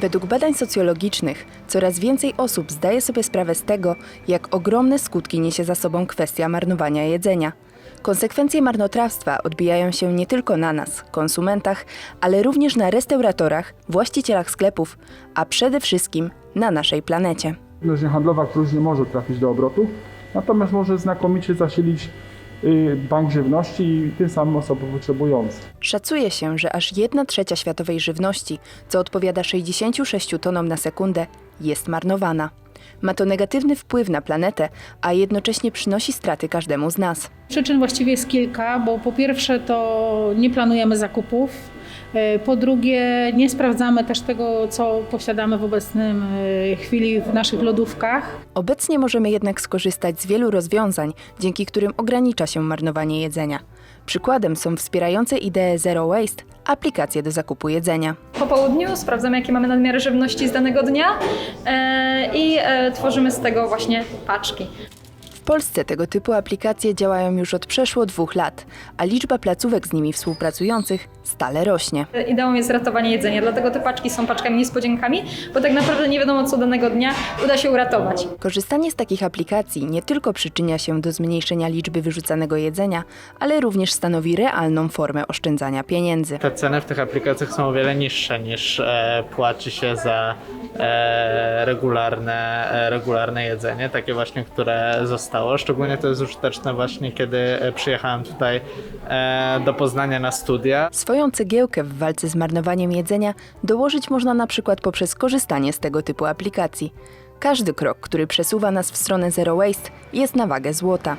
Według badań socjologicznych coraz więcej osób zdaje sobie sprawę z tego, jak ogromne skutki niesie za sobą kwestia marnowania jedzenia. Konsekwencje marnotrawstwa odbijają się nie tylko na nas, konsumentach, ale również na restauratorach, właścicielach sklepów, a przede wszystkim na naszej planecie. Żywność handlowa próżnie może trafić do obrotu, natomiast może znakomicie zasilić bank żywności i tym samym osoby potrzebujące. Szacuje się, że aż 1 trzecia światowej żywności, co odpowiada 66 tonom na sekundę, jest marnowana. Ma to negatywny wpływ na planetę, a jednocześnie przynosi straty każdemu z nas. Przyczyn właściwie jest kilka, bo po pierwsze to nie planujemy zakupów, po drugie nie sprawdzamy też tego, co posiadamy w obecnym e, chwili w naszych lodówkach. Obecnie możemy jednak skorzystać z wielu rozwiązań, dzięki którym ogranicza się marnowanie jedzenia. Przykładem są wspierające ideę Zero Waste aplikacje do zakupu jedzenia. Po południu sprawdzamy, jakie mamy nadmiary żywności z danego dnia e, i e, tworzymy z tego właśnie paczki. W Polsce tego typu aplikacje działają już od przeszło dwóch lat, a liczba placówek z nimi współpracujących stale rośnie. Ideą jest ratowanie jedzenia, dlatego te paczki są paczkami niespodziankami, bo tak naprawdę nie wiadomo, co danego dnia uda się uratować. Korzystanie z takich aplikacji nie tylko przyczynia się do zmniejszenia liczby wyrzucanego jedzenia, ale również stanowi realną formę oszczędzania pieniędzy. Te ceny w tych aplikacjach są o wiele niższe niż e, płaci się za e, regularne, e, regularne jedzenie, takie właśnie, które zostało. Szczególnie to jest użyteczne właśnie, kiedy e, przyjechałem tutaj e, do Poznania na studia. Swoją cegiełkę w walce z marnowaniem jedzenia dołożyć można na przykład poprzez korzystanie z tego typu aplikacji. Każdy krok, który przesuwa nas w stronę Zero Waste, jest na wagę złota.